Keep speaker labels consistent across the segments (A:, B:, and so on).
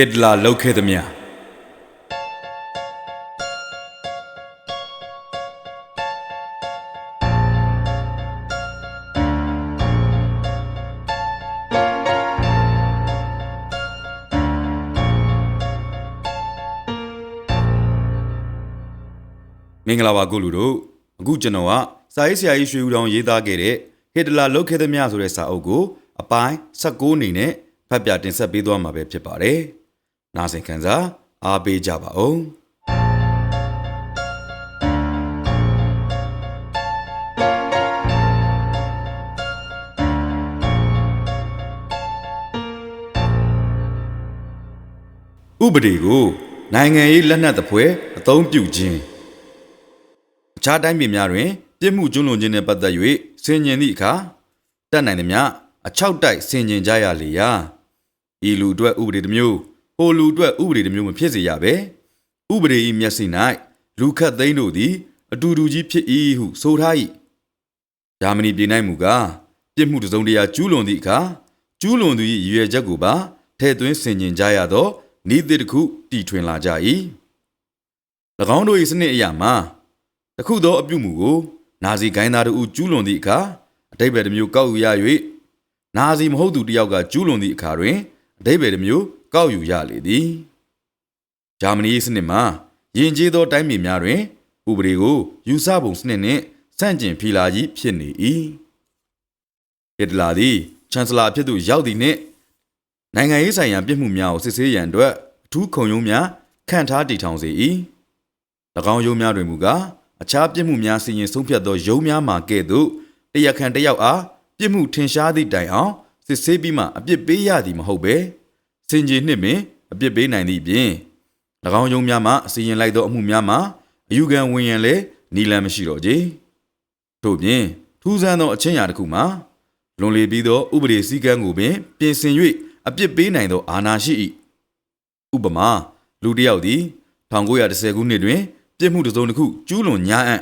A: ဟစ်တလာလှုပ်ခဲ့သည်မြမင်္ဂလာပါကုလူတို့အခုကျွန်တော်ကစာရေးဆရာကြီးရွှေဦးတောင်ရေးသားခဲ့တဲ့ဟစ်တလာလှုပ်ခဲ့သည်မြဆိုတဲ့စာအုပ်ကို အပိုင်း16အနေနဲ့ဖတ်ပြတင်ဆက်ပေးသွားမှာပဲဖြစ်ပါတယ် နားဆင်ခံစားအားပေးကြပါဦးဥပဒေကိုနိုင်ငံရေးလက်နက်သဖွယ်အသုံးပြုခြင်းအခြားတိုင်းပြည်များတွင်ပြစ်မှုကျူးလွန်ခြင်းနှင့်ပတ်သက်၍ဆင်ញင်သည့်အခါတတ်နိုင်သည်များအချောက်တိုက်ဆင်ញင်ကြရလေရာဤလူအတွက်ဥပဒေတစ်မျိုး ဟိုလူအတွက်ဥပဒေတစ်မျိုးမဖြစ်စေရပဲဥပဒေ၏မျက်စိ၌လူခတ်သိန်းတို့သည် အတူတူကြီးဖြစ်၏ဟုဆိုထား၏ဂျာမနီပြည်၌မူကားပြစ်မှုတစ်စုံတရာကျူးလွန်သည့်အခါကျူးလွန်သူ၏ရည်ရွယ်ချက်ကိုပါထည့်သွင်းဆင်ခြင်ကြရသောဤသည့်တစ်ခုတီထွင်လာကြ၏၎င်းတို့၏စနစ်အရာမှာတစ်ခုသောအပြုမူကိုနာဇီဂိုင်းသားတို့ကျူးလွန်သည့်အခါအတိတ်ဘယ်တစ်မျိုးကောက်ယူရ၍နာဇီမဟုတ်သူတစ်ယောက်ကကျူးလွန်သည့်အခါတွင်အတိတ်ဘယ်တစ်မျိုး ကောက်ယူရလေသည်ဂျာမနီ၏စနစ်မှာယဉ်ကျေးသောတိုင်းပြည်များတွင် ဥပဒေကိုယူဆပုံစနစ်နှင့်စန့်ကျင်ဖီလာကြီးဖြစ်နေ၏ဟစ်တလာသည်ချန်စလာအဖြစ်သို့ရောက်သည်နှင့်နိုင်ငံရေးဆိုင်ရာပြစ်မှုများကိုစစ်ဆေးရန်အတွက်အထူးခုံရုံးများခန့်ထားတည်ထောင်စေ၏၎င်းရုံးများတွင်မူကားအခြားပြစ်မှုများစီရင်ဆုံးဖြတ်သောရုံးများမှာကဲ့သို့တရားခံတစ်ယောက်အားပြစ်မှုထင်ရှားသည့်တိုင်အောင်စစ်ဆေးပြီးမှအပြစ်ပေးရသည်မဟုတ်ပဲ စင်ကြီးနှစ်ပင်အပြစ်ပေးနိုင်သည့်ပြင်၎င်းရုံးများမှစီရင်လိုက်သောအမှုများမှာအယူခံဝင်ရန်လည်းနီလန်မရှိတော့ကြထို့ပြင်ထူးဆန်းသောအချင်းရာတစ်ခုမှာလွန်လေပြီးသောဥပဒေစည်းကမ်းကိုပင်ပြင်ဆင်၍အပြစ်ပေးနိုင်သောအာဏာရှိ၏ဥပမာလူတစ်ယောက်သည်1910ခုနှစ်တွင်ပြစ်မှုတစ်စုံတစ်ခုကျူးလွန်ညာအံ့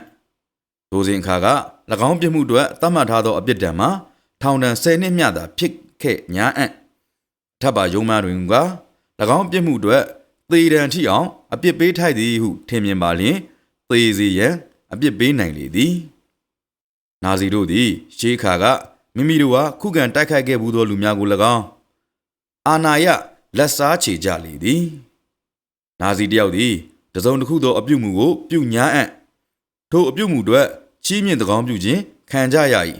A: ဒိုစဉ်အခါက၎င်းပြစ်မှုအတွက်သတ်မှတ်ထားသောအပြစ်ဒဏ်မှာထောင်ဒဏ်10နှစ်မျှသာဖြစ်ခဲ့ညာအံ့ ထပ်ပါယုံမာတွင်က၎င်းပြစ်မှုအတွက်သေဒဏ်ထိအောင်အပြစ်ပေးထိုက်သည်ဟုထင်မြင်ပါလျင်သေစေရန်အပြစ်ပေးနိုင်လေသည်နာဇီတို့သည်ရှေးခါကမိမိတို့ဟာခုခံတိုက်ခိုက်ခဲ့ဘူးသောလူများကို၎င်းအာနာယလက်စားချေကြလေသည်နာဇီတယောက်သည်တစုံတစ်ခုသောအပြုမှုကိုပြုညာအံ့ထိုအပြုမှုအတွက်ချီးမြှင့်တကောင်းပြုခြင်းခံကြရ၏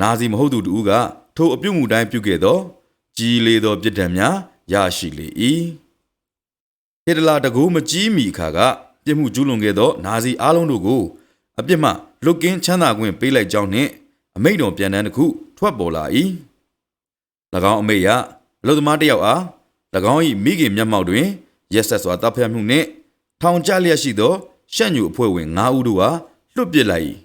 A: နာဇီမဟုတ်သူတူကထိုအပြုမှုတိုင်းပြုခဲ့သော ကြီးလေသောပြစ်ဒဏ်များရရှိလေ၏ဟစ်တလာတကူမကြီးမီခါကပြစ်မှုကျူးလွန်ခဲ့သောနာဇီအားလုံးတို့ကိုအပြစ်မှလွတ်ကင်းချမ်းသာခွင့်ပေးလိုက်ကြောင်းနှင့်အမိန့်တော်ပြန်တန်းတစ်ခုထွက်ပေါ်လာ၏၎င်းအမိန့်အရအလုသမားတစ်ယောက်အား၎င်း၏မိခင်မျက်မှောက်တွင်ရက်ဆက်စွာတပ်ဖြတ်မှုနှင့်ထောင်ကျလျက်ရှိသောရှက်ညူအဖွဲ့ဝင်9ဦးတို့အားလွတ်ပစ်လိုက်၏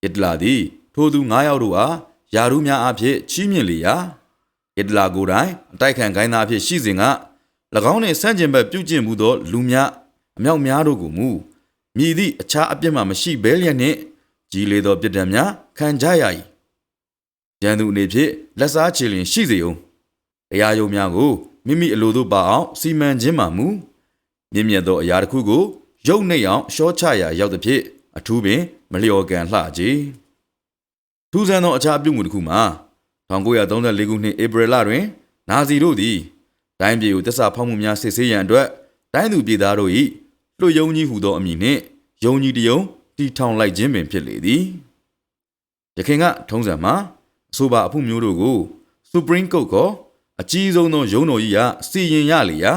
A: ဟစ်တလာသည် ထိုသူ9ယောက်တို့အားယာရုများအဖြစ်ချီးမြှင့်လေရာ ဟစ်တလာကိုယ်တိုင်အတိုက်ခံခိုင်းသားအဖြစ်ရှိစဉ်က၎င်းနှင့်ဆန့်ကျင်ဘက်ပြုကျင့်မှုသောလူများအမြောက်များတို့ကိုမူမြည်သည့်အခြားအပြစ်မှမရှိဘဲလျက်နှင့်ကြီးလေသောပြစ်ဒဏ်များခံကြရ၏ရန်သူအနေဖြင့်လက်စားချေလျင်ရှိစေအောင်တရားရုံးများကိုမိမိအလိုသို့ပါအောင်စီမံခြင်းမှမူမြင့်မြတ်သောအရာတစ်ခုကိုရုပ်နှိပ်အောင်ရှော့ချရာရောက်သည်ဖြင့်အထူးပင်မလျော်ကန်လှကြီးထူးဆန်းသောအခြားအပြုမှုတစ်ခုမှာ 1934ခုနှစ်ဧပြီလတွင်နာဇီတို့သည်တိုင်းပြည်ကိုတစ္ဆာဖောက်မှုများစစ်ဆေးရန်အတွက်တိုင်းသူပြည်သားတို့၏လွှတ်ယုံကြီးဟူသောအမည်နှင့်ယုံကြီးတယုံတီထောင်လိုက်ခြင်းပင်ဖြစ်လေသည်။ယခင်ကထုံးစံမှာအဆိုပါအမှုမျိုးတို့ကို Supreme Court ကအကြီးဆုံးသောရုံးတော်ကြီးကစီရင်ရလေရာ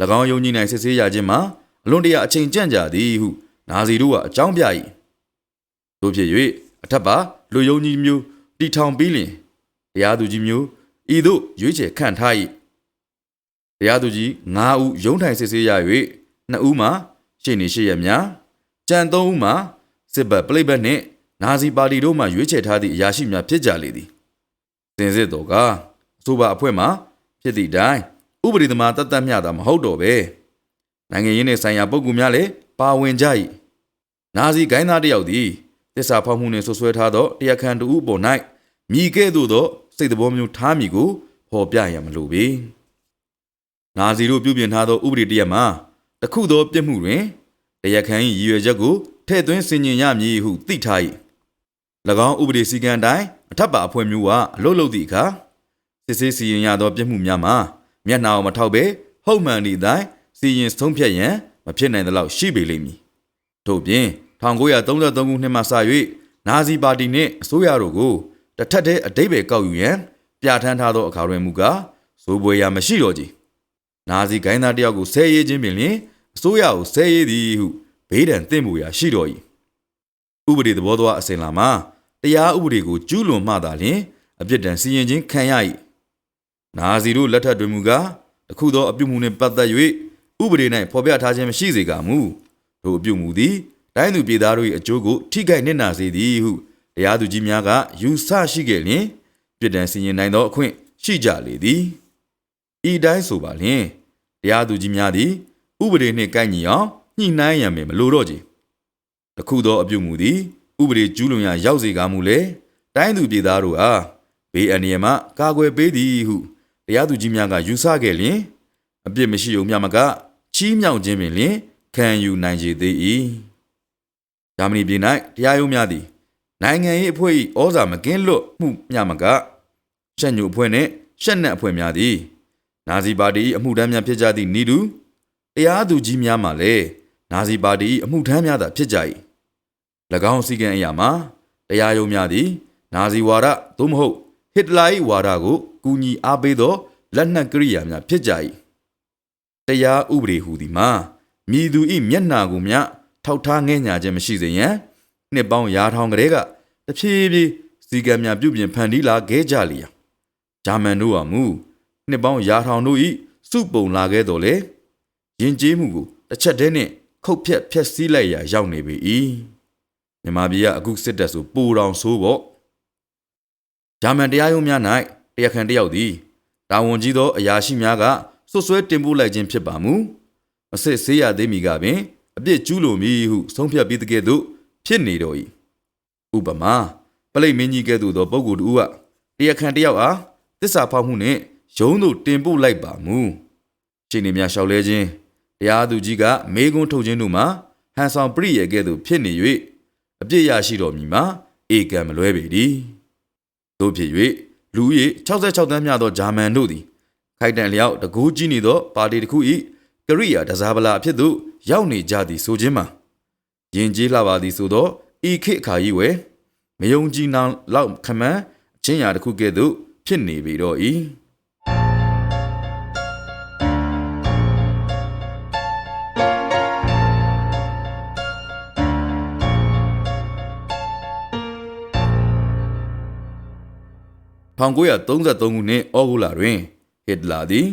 A: ၎င်းယုံကြည်နိုင်စစ်ဆေးရခြင်းမှာအလွန်တရာအချိန်ကြန့်ကြာသည်ဟုနာဇီတို့ကအကြောင်းပြ၏။တို့ဖြစ်၍အထက်ပါလူယုံကြီးမျိုးတီထောင်ပြီးလျင် တရားသူကြီးမျိုးဤသို့ရွေးချယ်ခန့်ထား၏။တရားသူကြီး9ဦးရုံးထိုင်စစ်ဆေးရ၍2ဦးမှာရှေ့နေရှေ့ရများကြံ3ဦးမှာစစ်ဘက်ပလိတ်ဘက်နှင့်နာဇီပါတီတို့မှရွေးချယ်ထားသည့်အရာရှိများဖြစ်ကြလေသည်စင်စစ်တော်ကအဆိုပါအဖွဲ့မှဖြစ်သည့်တိုင်ဥပဒေသမားတတ်တတ်မျှတာမဟုတ်တော့ပဲနိုင်ငံရေးနှင့်ဆိုင်ရာပုဂ္ဂိုလ်များလည်းပါဝင်ကြ၏နာဇီဂိုင်းသားတစ်ယောက်သည်တစ္ဆာဖောက်မှုနှင့်ဆွဆွဲထားသောတရားခံတူအပေါ်၌မိကဲ့သို့သော စိတ်သဘောမျိုးထားမိကိုဖော်ပြရမလိုပေနာဇီတို့ပြုပြင်ထားသောဥပဒေတစ်ရပ်မှာတစ်ခုသောပြစ်မှုတွင်တရားခံ၏ရည်ရွယ်ချက်ကိုထည့်သွင်းဆင်ခြင်ရမည်ဟုသိထား၏၎င်းဥပဒေစည်းကမ်းအတိုင်းအထက်ပါအဖွဲ့မျိုးကအလုပ်လုပ်သည့်အခါစစ်ဆေးစီရင်ရသောပြစ်မှုများမှာမျက်နှာအောင်မထောက်ဘဲဟုတ်မှန်သည့်အတိုင်းစီရင်ဆုံးဖြတ်ရန်မဖြစ်နိုင်သလောက်ရှိပေလိမ့်မည်ထို့ပြင်1933ခုနှစ်မှစ၍နာဇီပါတီနှင့်အစိုးရတို့ကို တစ်ထက်တည်းအတိတ်ပဲကောက်ယူရန်ပြဋ္ဌာန်းထားသောအခါတွင်မူကားစိုးပွဲရာမရှိတော့ကြည်နာဇီဂိုင်းသားတယောက်ကိုဆဲရေးခြင်းပင်လျှင်အစိုးရကိုဆဲရေးသည်ဟုဘေးဒဏ်သင့်မှုရာရှိတော်၏ဥပဒေသဘောတရားအစဉ်လာမှာတရားဥပဒေကိုကျူးလွန်မှသာလျှင်အပြစ်ဒဏ်စီရင်ခြင်းခံရ၏နာဇီတို့လက်ထက်တွင်မူကားတစ်ခုသောအပြုမှုနှင့်ပတ်သက်၍ဥပဒေ၌ဖော်ပြထားခြင်းမရှိစေကမူထိုအပြုမှုသည်တိုင်းသူပြည်သားတို့၏အကျိုးကိုထိခိုက်နစ်နာစေသည်ဟု တရားသူကြီးများကယူဆရှိခဲ့လျှင်ပြစ်ဒဏ်စီရင်နိုင်သောအခွင့်ရှိကြလေသည်ဤတိုင်းဆိုပါလျင်တရားသူကြီးများသည်ဥပဒေနှင့်ကိုက်ညီအောင်ညှိနှိုင်းရန်ပင်မလိုတော့ကြတခုသောအပြုမူသည်ဥပဒေကျူးလွန်ရာရောက်စေကားမူလေတိုင်းသူပြည်သားတို့အားဘေးအန္တရာယ်မှကာကွယ်ပေးသည်ဟုတရားသူကြီးများကယူဆခဲ့လျင်အပြစ်မရှိုံမျှမကချီးမြှောက်ခြင်းပင်လျင်ခံယူနိုင်ကြသေး၏ဂျာမနီပြည်၌တရားရုံးများသည် နိုင်ငံရေးအဖွဲ့၏ဩဇာမကင်းလွတ်မှုမျှမကရှက်ညူအဖွဲ့နှင့်ရှက်နက်အဖွဲ့များသည်နာဇီပါတီ၏အမှုထမ်းများဖြစ်ကြသည့်ဤသူတရားသူကြီးများမှလည်းနာဇီပါတီ၏အမှုထမ်းများသာဖြစ်ကြ၏၎င်းစီကံအရာမှာတရားရုံးများသည်နာဇီဝါဒသို့မဟုတ်ဟစ်တလာ၏ဝါဒကိုကူညီအားပေးသောလက်နက်ကိရိယာများဖြစ်ကြ၏တရားဥပဒေဟူသည်မှာမြည်သူ၏မျက်နှာကိုမျှထောက်ထားငဲ့ညာခြင်းမရှိစေရန် နှစ်ပေါင်းရာထောင်ကလေးကတဖြည်းဖြည်းစီကံများပြုပြင်ဖန်တီးလာခဲ့ကြလျာဂျာမန်တို့ဟာမူနှစ်ပေါင်းရာထောင်တို့ဤစုပုံလာခဲ့တော်လေယဉ်ကျေးမှုကိုတစ်ချက်တည်းနဲ့ခုတ်ဖြက်ဖျက်ဆီးလိုက်ရာရောက်နေပြီမြန်မာပြည်ကအခုစစ်တပ်ဆိုပူတောင်ဆိုးပေါ့ဂျာမန်တရားရုံးများ၌တရားခံတစ်ယောက်သည်တာဝန်ကြီးသောအရာရှိများကဆွဆွဲတင်ပို့လိုက်ခြင်းဖြစ်ပါမူမစစ်ဆေးရသေးမီကပင်အပြစ်ကျူးလွန်မည်ဟုဆုံးဖြတ်ပြီးတကယ်သို့ ဖြစ်နေတော်၏ဥပမာပလိတ်မင်းကြီးကဲ့သို့သောပုဂ္ဂိုလ်တူကတရားခံတစ်ယောက်အားတစ္ဆာဖောက်မှုနှင့်ရုံးသို့တင်ပို့လိုက်ပါမူရှင်နေများလျှောက်လဲခြင်းတရားသူကြီးကမေးခွန်းထုတ်ခြင်းတို့မှာဟန်ဆောင်ပြည့်ရဲ့ကဲ့သို့ဖြစ်နေ၍အပြစ်ရရှိတော်မူမှာဧကံမလွဲပေသည်တို့ဖြစ်၍လူ၏66တန်းမြသောဂျာမန်တို့သည်ခိုက်တန်လျောက်တကူးကြီးနေသောပါတီတစ်ခု၏ကရိယာတစားပလာအဖြစ်သို့ရောက်နေကြသည်ဆိုခြင်းမှာ ယင်ကြီးလှပါသည်ဆိုသောဤခေတ်အခါကြီးဝယ်မယုံကြည်နောင်လောက်ခမန်းအချင်းရာတစ်ခုကဲ့သို့ဖြစ်နေပြီတော့၏1933ခုနှစ်ဩဂုတ်လတွင်ဟစ်တလာသည်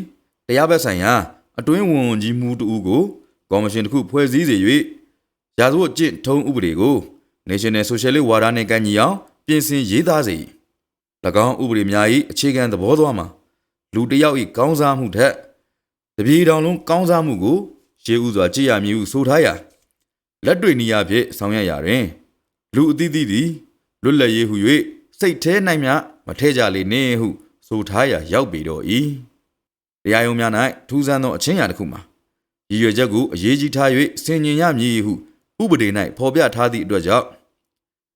A: တရားဘက်ဆိုင်ရာအတွင်းဝန်ကြီးမှုတူကိုကော်မရှင်တစ်ခုဖွဲ့စည်းစေ၍ ရာဇဝတ်ကျင့်ထုံးဥပဒေကို National Socialist ဝါဒနှင့်ကန့်ညီအောင်ပြင်ဆင်ရေးသားစေ၏၎င်းဥပဒေများ၏အခြေခံသဘောသွားမှာလူတစ်ယောက်၏ကောင်းစားမှုထက်တပြေတောင်လုံးကောင်းစားမှုကိုရှေးဥစွာကြည်ရမည်ဟုဆိုထားရာလက်တွေ့နည်းအားဖြင့်ဆောင်ရွက်ရာတွင် လူအသီးသီးသည်လွတ်လပ်ရေးဟု၍စိတ်แท้နိုင်မြမထဲကြလေနှင့်ဟုဆိုထားရာရောက်ပေတော့၏တရားရုံးများ၌ထူးဆန်းသောအချင်းရာတစ်ခုမှာရည်ရွယ်ချက်ကိုအရေးကြီးထား၍ဆင်ញင်ရမည်ဟု ဥပဒေ၌ဖော်ပြထားသည့်အတွက်ကြောင့်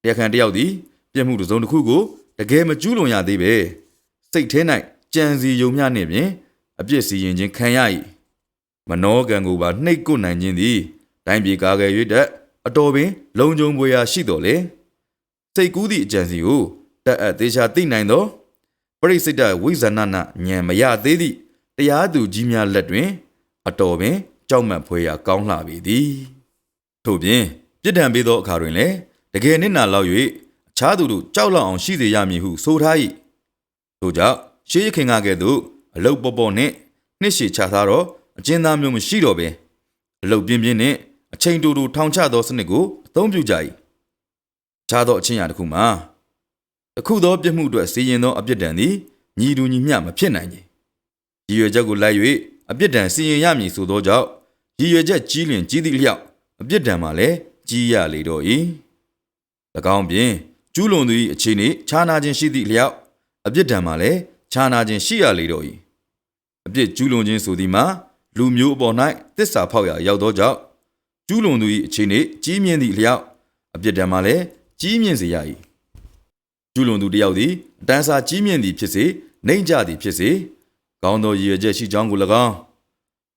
A: တရားခံတစ်ယောက်သည်ပြစ်မှုတစ်စုံတစ်ခုကိုတကယ်မကျူးလွန်ရသေးပဲစိတ်ထဲ၌ကြံစီယုံမျှနှင့်ဖြင့်အပြစ်စီရင်ခြင်းခံရ၏မနောကံကိုပါနှိပ်ကွနိုင်ခြင်းသည်တိုင်းပြည်ကာကွယ်၍တဲ့အတော်ပင် လုံခြုံပွေရာရှိတော်လေစိတ်ကူးသည့်အကြံစီကိုတက်အပ်သေးချာသိနိုင်သောပရိစိတ်တဝိဇာဏနာဉာဏ်မရသေးသည့်တရားသူကြီးများလက်တွင် အတော်ပင် ကြောက်မက်ဖွယ်ရာကောင်းလှပေသည် ထို့ပြင်ပြစ်ဒဏ်ပေးသောအခါတွင်လည်းတကယ်နစ်နာလောက်၍အခြားသူတို့ကြောက်လောက်အောင်ရှိစေရမည်ဟုဆိုထား၏ထို့ကြောင့်ရှေးရခင်ကကဲ့သို့အလုတ်ပေါ်ပေါ်နှင့်နှစ်ရှည်ချထားတော့အကျဉ်းသားမျိုးမရှိတော့ပင်အလုတ်ပြင်းပြင်းနှင့်အချိန်တူတူထောင်ချသောစနစ်ကိုအသုံးပြုကြ၏ခြားသောအချင်းရာတစ်ခုမှာတစ်ခုသောပြစ်မှုအတွက်စီရင်သောအပြစ်ဒဏ်သည်ညီတူညီမျှမဖြစ်နိုင်ကြရည်ရွယ်ချက်ကိုလိုက်၍အပြစ်ဒဏ်စီရင်ရမည်ဆိုသောကြောင့်ရည်ရွယ်ချက်ကြီးလျင်ကြီးသည့်လျောက် အပြစ်ဒဏ်မှာလည်းကြီးရလေတော့၏၎င်းပြင်ကျူးလွန်သူ၏အခြေအနေခြားနာခြင်းရှိသည့်လျောက်အပြစ်ဒဏ်မှာလည်းခြားနာခြင်းရှိရလေတော့၏အပြစ်ကျူးလွန်ခြင်းဆိုသည်မှာလူမျိုးအပေါ်၌တစ္ဆာဖောက်ရာရောက်သောကြောင့်ကျူးလွန်သူ၏အခြေအနေကြီးမြင့်သည့်အလျောက်အပြစ်ဒဏ်မှာလည်းကြီးမြင့်စေရ၏ကျူးလွန်သူတစ်ယောက်သည်အတန်းစားကြီးမြင့်သည်ဖြစ်စေနှိမ့်ကြသည်ဖြစ်စေကောင်းသောရည်ရွယ်ချက်ရှိကြောင်းကို၎င်း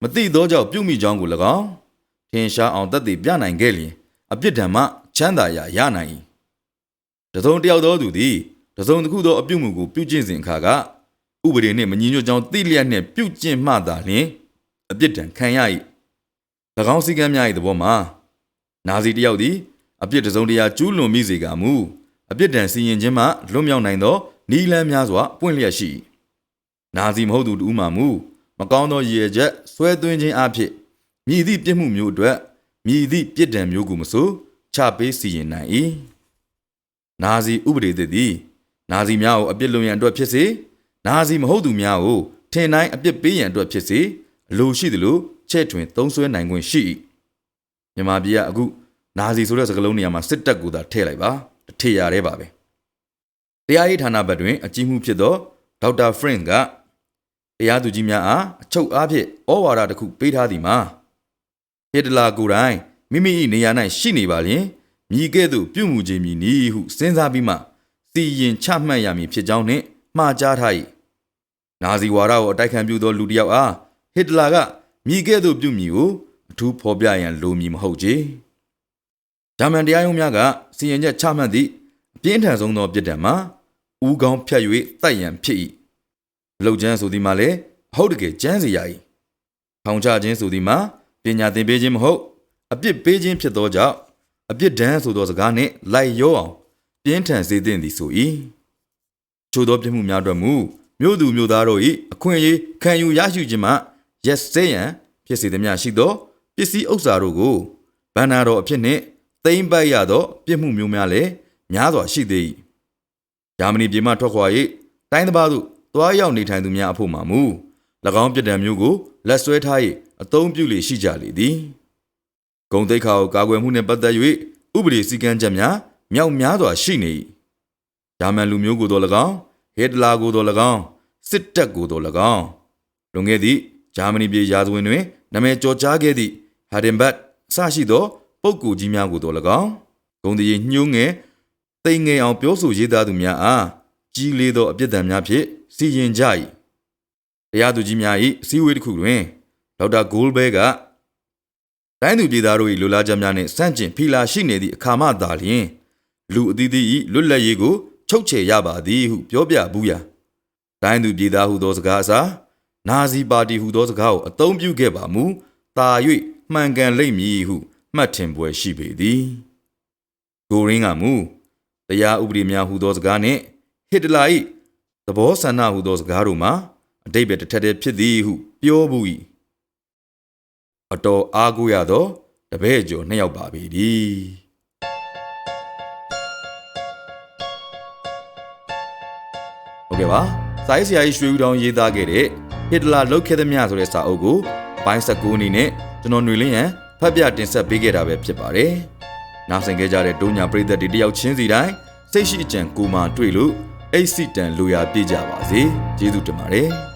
A: မသိသောကြောင့်ပြုမိကြောင်းကို၎င်း ထင်ရှားအောင်တတ်သိပြနိုင်ခဲ့လျင်အပြစ်ဒဏ်မှချမ်းသာရာရနိုင်၏တစုံတစ်ယောက်သောသူသည်တစုံတစ်ခုသောအပြုမှုကိုပြုကျင့်စဉ်အခါကဥပဒေနှင့်မညီညွတ်ကြောင်းသိလျက်နှင့်ပြုကျင့်မှသာလျှင်အပြစ်ဒဏ်ခံရ၏၎င်းစည်းကမ်းများ၏သဘောမှာနာစီတစ်ယောက်သည်အပြစ်တစ်စုံတစ်ရာကျူးလွန်မိစေကမူအပြစ်ဒဏ်စီရင်ခြင်းမှလွတ်မြောက်နိုင်သောနီလန်းများစွာပွင့်လျက်ရှိ၏နာစီမဟုတ်သူတူမှမူမကောင်းသောရည်ရွယ်ချက်ဆွဲသွင်းခြင်းအဖြစ် မြည်သည့်ပြစ်မှုမျိုးအတွက်မြည်သည့်ပြစ်ဒဏ်မျိုးကိုမဆိုချပေးစီရင်နိုင်၏နာစီဥပဒေသစ်သည်နာစီများကိုအပြစ်လွန်ရန်အတွက်ဖြစ်စေနာစီမဟုတ်သူများကိုထင်တိုင်းအပြစ်ပေးရန်အတွက်ဖြစ်စေအလိုရှိသလိုချဲ့ထွင်သုံးဆွဲနိုင်ခွင့်ရှိ၏မြန်မာပြည်ကအခုနာစီဆိုတဲ့စကားလုံးနေရာမှာစစ်တပ်ကိုသာထည့်လိုက်ပါတစ်ထေရတဲ့ပါပဲတရားရေးဌာနဘက်တွင်အကြီးမှုဖြစ်သောဒေါက်တာဖရင့်ကတရားသူကြီးများအားအချုပ်အားဖြင့်ဩဝါဒတစ်ခုပေးထားသည်မှာ ဟစ်တလာကိုယ်တိုင်မိမိ၏နေရာ၌ရှိနေပါလျင်မြည်ကဲ့သို့ပြုမှုခြင်းမည်နည်းဟုစဉ်းစားပြီးမှစီရင်ချမှတ်ရမည်ဖြစ်ကြောင်းနှင့်မှားကြားထား၏နာဇီဝါဒကိုအတိုက်ခံပြုသောလူတစ်ယောက်အားဟစ်တလာကမြည်ကဲ့သို့ပြုမည်ကိုအထူးဖော်ပြရန်လိုမည်မဟုတ်ချေဂျာမန်တရားရုံးများကစီရင်ချက်ချမှတ်သည့်အပြင်းထန်ဆုံးသောပြစ်ဒဏ်မှာဥကောင်းဖြတ်၍တိုက်ရန်ဖြစ်၏အလုတ်ကျန်းဆိုသည်မှာလည်းအဟုတ်တကယ်ကျန်းစီရ၏ထောင်ချခြင်းဆိုသည်မှာ ပညာသင်ပေးခြင်းမဟုတ်အပြစ်ပေးခြင်းဖြစ်သောကြောင့်အပြစ်ဒဏ်ဆိုသောစကားနှင့်လိုက်ရောအောင်ပြင်းထန်စေသင့်သည်ဆို၏ချို့သောပြစ်မှုများအတွက်မူမြို့သူမြို့သားတို့၏အခွင့်အရေးခံယူရရှိခြင်းမှရက်စဲရန်ဖြစ်စေသည်များရှိသောပစ္စည်းဥစ္စာတို့ကိုဗန္နာတော်အဖြစ်နှင့်သိမ့်ပိုက်ရသောပြစ်မှုမျိုးများလည်းများစွာရှိသေး၏ဂျာမနီပြည်မှထွက်ခွာ၍တိုင်းတစ်ပါးသို့သွားရောက်နေထိုင်သူများအဖို့မှမူ၎င်းပြည်တံမျိုးကိုလက်ဆွဲထား၍ အသုံးပြုလေရှိကြလေသည်ဂုံတိတ်ခါကိုကာကွယ်မှုနှင့်ပတ်သက်၍ဥပဒေစည်းကမ်းချက်များမြောက်များစွာရှိနေ၏ဂျာမန်လူမျိုးကိုသော၎င်းဟစ်တလာကိုသော၎င်းစစ်တပ်ကိုသော၎င်းလွန်ခဲ့သည့်ဂျာမနီပြည်ရာဇဝင်တွင်နာမည်ကျော်ကြားခဲ့သည့်ဟာဒင်ဘတ်အစရှိသောပုပ်ကူကြီးများကိုသော၎င်းဂုံတရီညှိုးငယ်တိမ်ငယ်အောင်ပြောဆိုရေးသားသူများအားကြီးလေးသောအပြစ်ဒဏ်များဖြင့်စီရင်ကြ၏တရားသူကြီးများ၏အစည်းအဝေးတစ်ခုတွင် ဒေါက်တာဂိုးလ်ဘဲကတိုင်းသူပြည်သားတို့၏လူလာချက်များနှင့်စန့်ကျင်ဖီလာရှိနေသည့်အခါမှသာလျှင်လူအသီးသီး၏လွတ်လပ်ရေးကိုချုပ်ချယ်ရပါသည်ဟုပြောပြဘူးရာတိုင်းသူပြည်သားဟုသောစကားအစားနာဇီပါတီဟုသောစကားကိုအသုံးပြုခဲ့ပါမူတာ၍မှန်ကန်လိမ့်မည်ဟုမှတ်ထင်ပွဲရှိပေသည်ကိုရင်းကမူတရားဥပဒေများဟုသောစကားနှင့်ဟစ်တလာ၏သဘောဆန္ဒဟုသောစကားတို့မှာအတိတ်ပဲတစ်ထက်တည်းဖြစ်သည်ဟုပြောဘူး၏ အတော်အားကိုးရသောတပည့်ကျော်နှစ်ယောက်ပါပေသည်ဟုတ်ကဲ့ပါစာရေးဆရာကြီးရွှေဦးတောင်ရေးသားခဲ့တဲ့ဟစ်တလာလုတ်ခဲ့သမျှဆိုတဲ့စာအုပ်ကိုပိုင်း19အနေနဲ့ကျွန်တော်ຫນွေလင်းရန်ဖတ်ပြတင်ဆက်ပေးခဲ့တာပဲဖြစ်ပါတယ်။နောက်ဆင်ခဲ့ကြတဲ့ဒုညာပရိသတ်တွေတယောက်ချင်းစီတိုင်းစိတ်ရှိအကြံကိုမှတွေ့လို့အိတ်စီတန်လိုရာပြည့်ကြပါစေ။ကျေးဇူးတင်ပါတယ်။